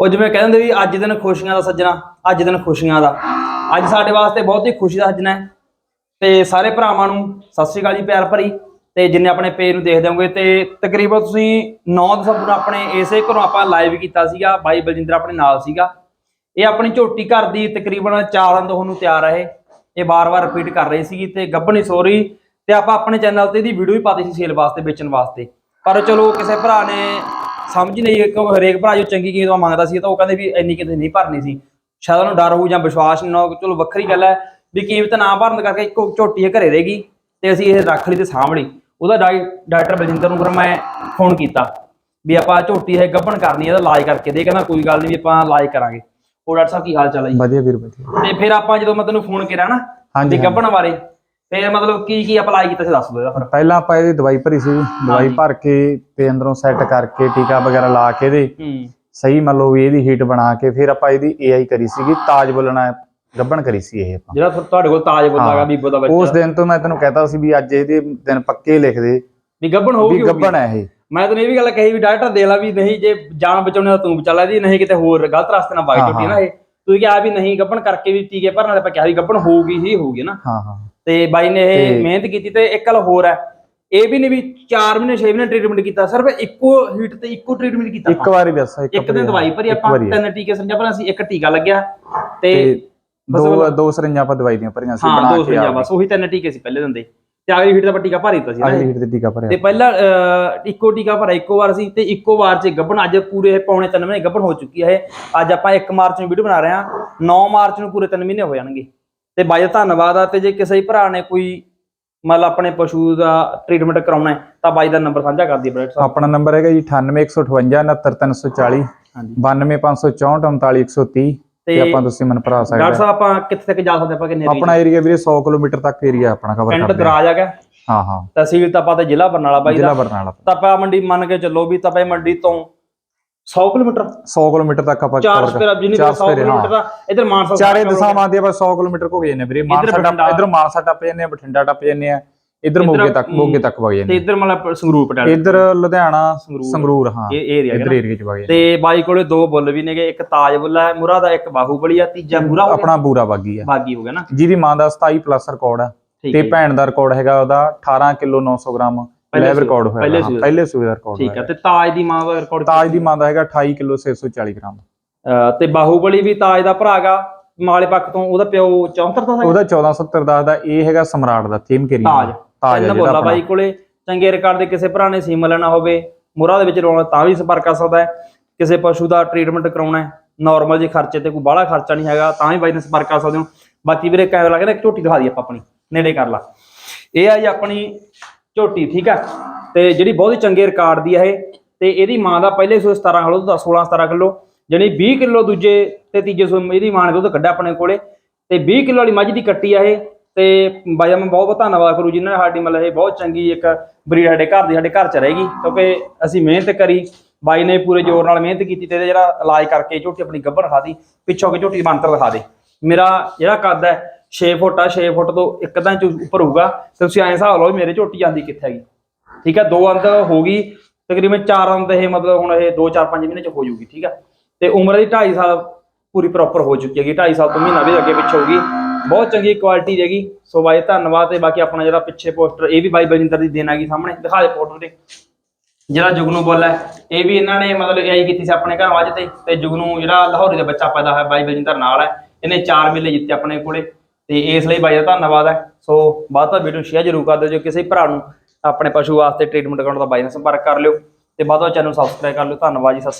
ਉਹ ਜਿਵੇਂ ਕਹਿੰਦੇ ਵੀ ਅੱਜ ਦਿਨ ਖੁਸ਼ੀਆਂ ਦਾ ਸੱਜਣਾ, ਅੱਜ ਦਿਨ ਖੁਸ਼ੀਆਂ ਦਾ। ਅੱਜ ਸਾਡੇ ਵਾਸਤੇ ਬਹੁਤ ਹੀ ਖੁਸ਼ੀ ਦਾ ਸੱਜਣਾ ਹੈ। ਤੇ ਸਾਰੇ ਭਰਾਵਾਂ ਨੂੰ ਸਤਿ ਸ਼੍ਰੀ ਅਕਾਲ ਜੀ, ਪਿਆਰ ਭਰੀ। ਤੇ ਜਿੰਨੇ ਆਪਣੇ ਪੇਜ ਨੂੰ ਦੇਖਦੇ ਹੋਗੇ ਤੇ ਤਕਰੀਬਨ ਤੁਸੀਂ 9 ਦਸੰਬਰ ਨੂੰ ਆਪਣੇ ਇਸੇ ਘਰੋਂ ਆਪਾਂ ਲਾਈਵ ਕੀਤਾ ਸੀਗਾ, ਬਾਈ ਬਲਜਿੰਦਰ ਆਪਣੇ ਨਾਲ ਸੀਗਾ। ਇਹ ਆਪਣੀ ਝੋਟੀ ਘਰ ਦੀ ਤਕਰੀਬਨ 4 ਦਿਨ ਤੋਂ ਉਹਨੂੰ ਤਿਆਰ ਹੈ ਇਹ। ਇਹ ਬਾਰ-ਬਾਰ ਰਿਪੀਟ ਕਰ ਰਹੀ ਸੀਗੀ ਤੇ ਗੱਭਣੀ ਸੋਰੀ। ਤੇ ਆਪਾਂ ਆਪਣੇ ਚੈਨਲ ਤੇ ਇਹਦੀ ਵੀਡੀਓ ਵੀ ਪਾਤੀ ਸੀ ਸੇਲ ਵਾਸਤੇ, ਵੇਚਣ ਵਾਸਤੇ। ਪਰ ਚਲੋ ਕਿਸੇ ਭਰਾ ਨੇ ਸਮਝ ਨਹੀਂ ਕਿ ਹਰੇਕ ਭਰਾ ਜੋ ਚੰਗੀ ਕੀਮਤ ਮੰਗਦਾ ਸੀ ਤਾਂ ਉਹ ਕਹਿੰਦੇ ਵੀ ਇੰਨੀ ਕਿਤੇ ਨਹੀਂ ਭਰਨੀ ਸੀ। ਸ਼ਾਇਦ ਉਹਨੂੰ ਡਰ ਹੋਊ ਜਾਂ ਵਿਸ਼ਵਾਸ ਨਾ ਚਲੋ ਵੱਖਰੀ ਗੱਲ ਹੈ ਵੀ ਕੀਮਤ ਨਾ ਭਰਨ ਕਰਕੇ ਇੱਕੋ ਝੋਟੀ ਘਰੇ ਰਹੇਗੀ ਤੇ ਅਸੀਂ ਇਹ ਰੱਖ ਲਈ ਤੇ ਸਾਂਭ ਲਈ। ਉਹਦਾ ਡਾਕਟਰ ਬਲਜਿੰਦਰ ਨੂੰ ਫਿਰ ਮੈਂ ਫੋਨ ਕੀਤਾ ਵੀ ਆਪਾਂ ਝੋਟੀ ਇਹ ਗੱਭਣ ਕਰਨੀ ਹੈ ਇਹਦਾ ਇਲਾਜ ਕਰਕੇ ਦੇ। ਕਹਿੰਦਾ ਕੋਈ ਗੱਲ ਨਹੀਂ ਵੀ ਆਪਾਂ ਇਲਾਜ ਕਰਾਂਗੇ। ਉਹ ਡਾਕਟਰ ਸਾਹਿਬ ਕੀ ਹਾਲ ਚਾਲ ਹੈ ਜੀ? ਵਧੀਆ ਵੀਰ ਵਧੀਆ। ਤੇ ਫਿਰ ਆਪਾਂ ਜਦੋਂ ਮੈਂ ਤੈਨੂੰ ਫੋਨ ਕਰਿਆ ਨਾ ਹਾਂਜੀ, ਗੱਭਣ ਬਾਰੇ ਫਿਰ ਮਤਲਬ ਕੀ ਕੀ ਅਪਲਾਈ ਕੀਤਾ ਸੀ ਦੱਸ ਦੋ ਇਹਦਾ ਫਿਰ ਪਹਿਲਾਂ ਆਪਾਂ ਇਹਦੀ ਦਵਾਈ ਭਰੀ ਸੀ ਦਵਾਈ। ਭਰ ਕੇ ਤੇ ਅੰਦਰੋਂ ਸੈੱਟ ਕਰਕੇ ਟੀਕਾ ਵਗੈਰਾ ਲਾ ਕੇ ਇਹਦੇ ਹੂੰ। ਸਹੀ ਮੰਨ ਲਓ ਵੀ ਇਹਦੀ ਹੀਟ ਬਣਾ ਕੇ ਫਿਰ ਆਪਾਂ ਇਹਦੀ ਏਆਈ ਕਰੀ ਸੀਗੀ ਤਾਜ ਬੋਲਣਾ ਗੱਬਣ ਕਰੀ ਸੀ ਇਹ ਆਪਾਂ। ਜਿਹੜਾ ਤੁਹਾ- ਤੁਹਾਡੇ ਕੋਲ ਤਾਜ ਬੁੱਧਾਗਾ ਹਾਂ। ਬੀਬੋ ਦਾ ਉਸ ਬੱਚਾ ਦਿਨ ਤੋਂ ਮੈਂ ਤੈਨੂੰ ਕਹਤਾ ਸੀ ਵੀ ਅੱਜ ਇਹਦੇ ਦਿਨ ਪੱਕੇ ਲਿਖ ਦੇ ਵੀ ਗੱਭਣ ਹੋਊਗੀ ਵੀ ਗੱਬਣ ਹੈ ਇਹ। ਮੈਂ ਤੈਨੂੰ ਇਹ ਵੀ ਗੱਲ ਕਹੀ ਵੀ ਡਾਕਟਰ ਦੇ ਲਾ ਵੀ ਨਹੀਂ ਜੇ ਜਾਨ ਬਚਾਉਣੀ ਤਾਂ ਤੂੰ ਬਚਾ ਲੈ ਦੀ ਨਹੀਂ ਕਿਤੇ ਹੋਰ ਗਲਤ ਰਸਤੇ ਨਾਲ ਵਗ ਹਾਂ, ਟੁੱਟੀ ਨਾ ਇਹ। ਤੂੰ ਕਿਹਾ ਵੀ ਨਹੀਂ ਗੱਭਣ ਕਰਕੇ ਵੀ ਟੀਕੇ ਭਰਨ ਵਾਲੇ ਆਪਾਂ ਕਿਹਾ ਵੀ ਗੱਭਣ ਹੋਊਗੀ ਹੀ ਹੋਊਗੀ ਨਾ। ਹਾਂ ਹਾਂ। ਤੇ ਬਾਈ ਨੇ ਇਹ ਤੇ- ਮਿਹਨਤ ਕੀਤੀ ਤੇ ਇੱਕ ਗੱਲ ਹੋਰ ਹੈ ਇਹ ਵੀ ਨਹੀਂ ਵੀ 4 ਮਹੀਨੇ 6 ਮਹੀਨੇ ਟ੍ਰੀਟਮੈਂਟ ਕੀਤਾ ਸਿਰਫ ਇੱਕੋ ਹੀਟ ਤੇ ਇੱਕੋ ਟ੍ਰੀਟਮੈਂਟ ਕੀਤਾ ਇੱਕ ਵਾਰੀ ਬਸ ਇੱਕ ਦਿਨ ਦਵਾਈ ਭਰੀ ਆਪਾਂ। ਤਿੰਨ ਟੀਕੇ ਸੰਜਾ ਪਰ ਅਸੀਂ ਇੱਕ ਟੀਕਾ ਲੱਗਿਆ। ਤੇ ਤੇ ਦੋ ਦੋ ਸਰਿੰਜਾਂ ਆਪਾਂ ਦਵਾਈ ਦੀਆਂ ਭਰੀਆਂ ਸੀ ਹਾਂ ਬਣਾ ਦੋ ਕੇ ਸੰਜਾ ਬਸ ਉਹੀ ਤਿੰਨ ਟੀਕੇ ਸੀ ਪਹਿਲੇ ਦਿਨ ਦੇ। ਤੇ ਅਗਲੀ ਹੀਟ ਦਾ ਟੀਕਾ ਭਰ ਦਿੱਤਾ ਸੀ। ਅਗਲੀ ਹੀਟ ਤੇ ਟੀਕਾ ਤੇ ਭਰਿਆ ਪਹਿਲਾਂ ਅਹ, ਇੱਕੋ ਟੀਕਾ ਭਰਿਆ ਇੱਕੋ ਵਾਰ ਸੀ ਤੇ ਇੱਕੋ ਵਾਰ 'ਚ ਗੱਭਣ ਅੱਜ ਪੂਰੇ ਪੌਣੇ 3 ਮਹੀਨੇ ਗੱਭਣ ਹੋ ਚੁੱਕੀ ਹੈ ਅੱਜ ਆਪਾਂ 1 ਮਾਰਚ ਨੂੰ ਵੀਡੀਓ ਬਣਾ ਰਹੇ ਹਾਂ 9 ਮਾਰਚ ਨੂੰ ਪੂਰੇ 3 ਮਹੀਨੇ ਹੋ ਜਾਣਗੇ। ਤੇ ਬਾਈ ਦਾ ਧੰਨਵਾਦ ਆ ਤੇ ਜੇ ਕਿਸੇ ਭਰਾ ਨੇ ਕੋਈ ਮਤਲਬ ਆਪਣੇ ਪਸ਼ੂ ਦਾ ਟ੍ਰੀਟਮੈਂਟ ਕਰਾਉਣਾ ਹੈ ਤਾਂ ਬਾਈ ਦਾ ਨੰਬਰ ਸਾਂਝਾ ਕਰ ਦਈਏ ਬ੍ਰੈਡ ਸਾਹਿਬ। ਆਪਣਾ ਨੰਬਰ ਹੈਗਾ ਜੀ 98158 69340 ਹਾਂਜੀ। 92564 ਤੇ ਤੇ ਆਪਾਂ ਤੁਸੀਂ ਮਨ ਭਰਾ ਸਕਦੇ ਡਾਕਟਰ। ਸਾਹਿਬ ਆਪਾਂ ਕਿੱਥੇ ਤੱਕ ਜਾ ਸਕਦੇ ਆਪਾਂ ਕਿੰਨੇ ਆਪਣਾ ਏਰੀਆ ਵੀਰੇ 100 ਕਿਲੋਮੀਟਰ ਤੱਕ ਏਰੀਆ ਆਪਣਾ ਕਵਰ ਪਿੰਡ ਕਰਦੇ ਆ। ਦਰਾਜ ਹੈਗਾ। ਹਾਂ ਹਾਂ। ਤਹਿਸੀਲ ਤਾਂ ਆਪਾਂ ਤੇ ਜ਼ਿਲ੍ਹਾ ਬਰਨਾਲਾ ਬਾਈ ਜ਼ਿਲ੍ਹਾ ਦਾ ਬਰਨਾਲਾ ਤਪਾ ਮੰਡੀ ਮੰਨ ਕੇ ਚੱਲੋ ਵੀ ਤਪਾ ਮੰਡੀ ਤੋਂ 100 ਕਿਲੋਮੀਟਰ। 100 ਕਿਲੋਮੀਟਰ ਤੱਕ ਆਪਾਂ ਚਾਰ ਸਪੇਰਾ ਜਿੰਨੀ ਚਾਰ 100 ਸਪੇਰੇ, ਕਿਲੋਮੀਟਰ ਦਾ ਇਧਰ ਮਾਨਸਾ ਚਾਰੇ ਦਿਸ਼ਾਵਾਂ ਦੀ ਆਪਾਂ 100 ਕਿਲੋਮੀਟਰ ਕੋ ਗਏ ਜਾਂਦੇ ਵੀਰੇ। ਮਾਨਸਾ। ਟੱਪ ਇਧਰ ਮਾਨਸਾ ਟੱਪ ਜਾਂਦੇ ਆ ਬਠਿੰਡਾ ਟੱਪ ਜਾਂਦੇ ਆ। ਇਧਰ ਮੋਗੇ ਤੱਕ ਮੋਗੇ ਤੱਕ ਵਗ ਤੇ ਜਾਂਦੇ ਇਧਰ ਮਤਲਬ ਸੰਗਰੂਰ ਪਟਿਆਲਾ ਇਧਰ ਲੁਧਿਆਣਾ ਸੰਗਰੂਰ। ਸੰਗਰੂਰ ਹਾਂ। ਇਹ ਏਰੀਆ ਇਧਰ ਏਰੀਆ ਚ ਵਗ ਜਾਂਦੇ ਤੇ ਬਾਈ ਕੋਲੇ ਦੋ ਬੁੱਲ ਵੀ ਨੇਗੇ ਇੱਕ ਤਾਜ ਬੁੱਲ ਹੈ ਮੁਰਾ ਦਾ ਇੱਕ ਬਾਹੂਬਲੀ ਆ ਤੀਜਾ ਮੁਰਾ ਆਪਣਾ ਬੂਰਾ ਬਾਗੀ ਆ। ਬਾਗੀ ਹੋ ਗਿਆ ਨਾ। ਜਿਹਦੀ ਮਾਂ ਦਾ 27 ਪਲੱਸ ਰਿਕਾਰਡ ਆ। ਤੇ ਭੈਣ ਦਾ ਰਿਕਾਰਡ ਹੈਗਾ ਉਹਦਾ 18 ਕਿਲੋ 900 ਗ੍ਰਾਮ। ਪਹਿਲੇ ਰਿਕਾਰਡ ਹੋਇਆ ਪਹਿਲੇ ਸੂਏ। ਪਹਿਲੇ ਸੂਏ ਦਾ ਰਿਕਾਰਡ ਠੀਕ ਹੈ ਤੇ ਤਾਜ ਦੀ ਮਾਂ ਦਾ ਰਿਕਾਰਡ ਤਾਜ ਦੀ ਮਾਂ ਦਾ ਹੈਗਾ 28 ਕਿਲੋ 640 ਗ੍ਰਾਮ। ਤੇ ਬਾਹੂਬਲੀ ਵੀ ਤਾਜ ਦਾ ਭਰਾਗਾ ਮਾਲੇ ਪੱਖ ਤੋਂ ਉਹਦਾ ਪਿਓ 74 ਦਾ ਉਹਦਾ 1470 ਦਾ ਦਾ ਇਹ ਹੈਗਾ ਸਮਰਾਟ ਦਾ ਥੀਮ ਕੇਰੀ ਤਾਜ। ਤਾਜ ਬੋਲਾ ਬਾਈ ਕੋਲੇ ਚੰਗੇ ਰਿਕਾਰਡ ਦੇ ਕਿਸੇ ਭਰਾ ਨੇ ਸੀਮ ਲੈਣਾ ਹੋਵੇ ਮੁਰਾ ਦੇ ਵਿੱਚ ਲਾਉਣਾ ਤਾਂ ਵੀ ਸੰਪਰਕ ਕਰ ਸਕਦਾ ਹੈ ਕਿਸੇ ਪਸ਼ੂ ਦਾ ਟ੍ਰੀਟਮੈਂਟ ਕਰਾਉਣਾ ਹੈ ਨਾਰਮਲ ਜੇ ਖਰਚੇ ਤੇ ਕੋਈ ਬਾਹਲਾ ਖਰਚਾ ਨਹੀਂ ਹੈਗਾ ਤਾਂ ਵੀ ਬਾਈ ਨਾਲ ਸੰਪਰਕ ਕਰ ਸਕਦੇ ਹੋ। ਬਾਕੀ ਵੀਰੇ ਕੈਮਰਾ ਕਹਿੰਦਾ ਇੱਕ ਝੋਟੀ ਦਿਖਾ ਦੀ ਆਪਾਂ ਆਪਣੀ ਨੇੜੇ ਕਰ ਲਾ। ਇਹ ਆ ਜੀ ਆਪਣੀ ਝੋਟੀ, ਠੀਕ ਆ? ਤੇ ਜਿਹੜੀ ਬਹੁਤ ਹੀ ਚੰਗੇ ਰਿਕਾਰਡ ਦੀ ਆ ਇਹ, ਤੇ ਇਹਦੀ ਮਾਂ ਦਾ ਪਹਿਲੇ ਸੋ 17 ਕਿਲੋ ਦੁੱਧ 16 17 ਕਿਲੋ, ਜਾਣੀ 20 ਕਿਲੋ ਦੂਜੇ ਤੇ ਤੀਜੇ ਸੋ ਇਹਦੀ ਮਾਂ ਨੇ ਦੁੱਧ ਕੱਢਿਆ ਆਪਣੇ ਕੋਲੇ, ਤੇ 20 ਕਿਲੋ ਵਾਲੀ ਮੱਝ ਦੀ ਕੱਟੀ ਆ ਇਹ, ਤੇ ਬਾਈ ਦਾ ਮੈਂ ਬਹੁਤ ਬਹੁਤ ਧੰਨਵਾਦ ਕਰੂ ਜਿਨ੍ਹਾਂ ਨੇ ਸਾਡੀ ਮਤਲਬ ਇਹ ਬਹੁਤ ਚੰਗੀ ਇੱਕ ਬਰੀਡ ਸਾਡੇ ਘਰ ਦੀ ਸਾਡੇ ਘਰ ਚ ਰਹੇਗੀ, ਕਿਉਂਕਿ ਅਸੀਂ ਮਿਹਨਤ ਕਰੀ, ਬਾਈ ਨੇ ਪੂਰੇ ਜ਼ੋਰ ਨਾਲ ਮਿਹਨਤ ਕੀਤੀ ਤੇ ਇਹਦਾ ਜਿਹੜਾ ਇਲਾਜ ਕਰਕੇ ਝੋਟੀ ਆਪਣੀ ਗੱਭਰ ਖਾਦੀ ਪਿੱਛੋਂ ਕਿ ਝੋਟੀ ਦੀ ਮੰਤਰ ਦਿਖਾ ਦੇ। ਮੇਰਾ ਜਿਹੜਾ ਕੱਦ ਹੈ 6 ਫੁੱਟ ਆ 6 ਫੁੱਟ ਤੋਂ ਇੱਕ ਤਾਂ ਇੰਚ ਉੱਪਰ ਹੋਊਗਾ। ਤੇ ਤੁਸੀਂ ਐਂ ਹਿਸਾਬ ਲਓ ਵੀ ਮੇਰੇ ਝੋਟੀ ਜਾਂਦੀ ਕਿੱਥੇ ਹੈਗੀ। ਠੀਕ ਹੈ, ਦੋ ਅੰਦ ਹੋ ਗਈ, ਤਕਰੀਬਨ ਚਾਰ ਅੰਦ ਇਹ ਮਤਲਬ ਹੁਣ ਇਹ 2 4 5 ਮਹੀਨੇ ਚ ਹੋ ਜੂਗੀ ਠੀਕ ਹੈ। ਤੇ ਉਮਰ ਦੀ 2.5 ਸਾਲ ਪੂਰੀ ਪ੍ਰੋਪਰ ਹੋ ਚੁੱਕੀ ਹੈਗੀ 2.5 ਸਾਲ ਤੋਂ ਮਹੀਨਾ ਵੀ ਅੱਗੇ ਪਿੱਛੇ ਹੋਊਗੀ। ਬਹੁਤ ਚੰਗੀ ਕੁਆਲਿਟੀ ਹੈਗੀ, ਸੋ ਬਾਈ ਧੰਨਵਾਦ ਤੇ ਬਾਕੀ ਆਪਣਾ ਜਿਹੜਾ ਪਿੱਛੇ ਪੋਸਟਰ ਇਹ ਵੀ ਬਾਈ ਬਲਜਿੰਦਰ ਦੀ ਦੇਣ ਹੈਗੀ ਸਾਹਮਣੇ, ਦਿਖਾ ਦੇ ਪੋਸਟਰ ਤੇ ਜਿਹੜਾ ਜੁਗਨੂ ਬੁੱਲ ਹੈ, ਇਹ ਵੀ ਇਹਨਾਂ ਨੇ ਮਤਲਬ ਇਹੀ ਕੀਤੀ ਸੀ ਆਪਣੇ ਘਰ ਅੱਜ ਤੇ ਤੇ ਜੁਗਨੂ ਜਿਹੜਾ ਲਾਹੌਰੀ ਦਾ ਬੱਚਾ ਪੈਦਾ ਹੋਇਆ ਬਾਈ ਬਲਜਿੰਦਰ ਨਾਲ ਹੈ, ਇਹਨੇ 4 ਮੇਲੇ ਜਿੱਤੇ ਆਪਣੇ ਕੋਲੇ। ਤੇ ਇਸ ਲਈ ਬਾਈ ਦਾ ਧੰਨਵਾਦ ਹੈ। ਸੋ ਬਾਅਦ ਤਾਂ ਵੀਡੀਓ ਸ਼ੇਅਰ ਜ਼ਰੂਰ ਕਰ ਦਿਓ ਜੇ ਕਿਸੇ ਭਰਾ ਨੂੰ ਆਪਣੇ ਪਸ਼ੂ ਵਾਸਤੇ ਟ੍ਰੀਟਮੈਂਟ ਕਰਾਉਣ ਦਾ ਬਾਈ ਨਾਲ ਸੰਪਰਕ ਕਰ ਲਿਓ। ਤੇ ਬਾਅਦ ਵਿੱਚ ਚੈਨਲ ਸਬਸਕ੍ਰਾਈਬ ਕਰ ਲਿਓ। ਧੰਨਵਾਦ ਜੀ, ਸਤਿ ਸ਼੍ਰੀ ਅਕਾਲ।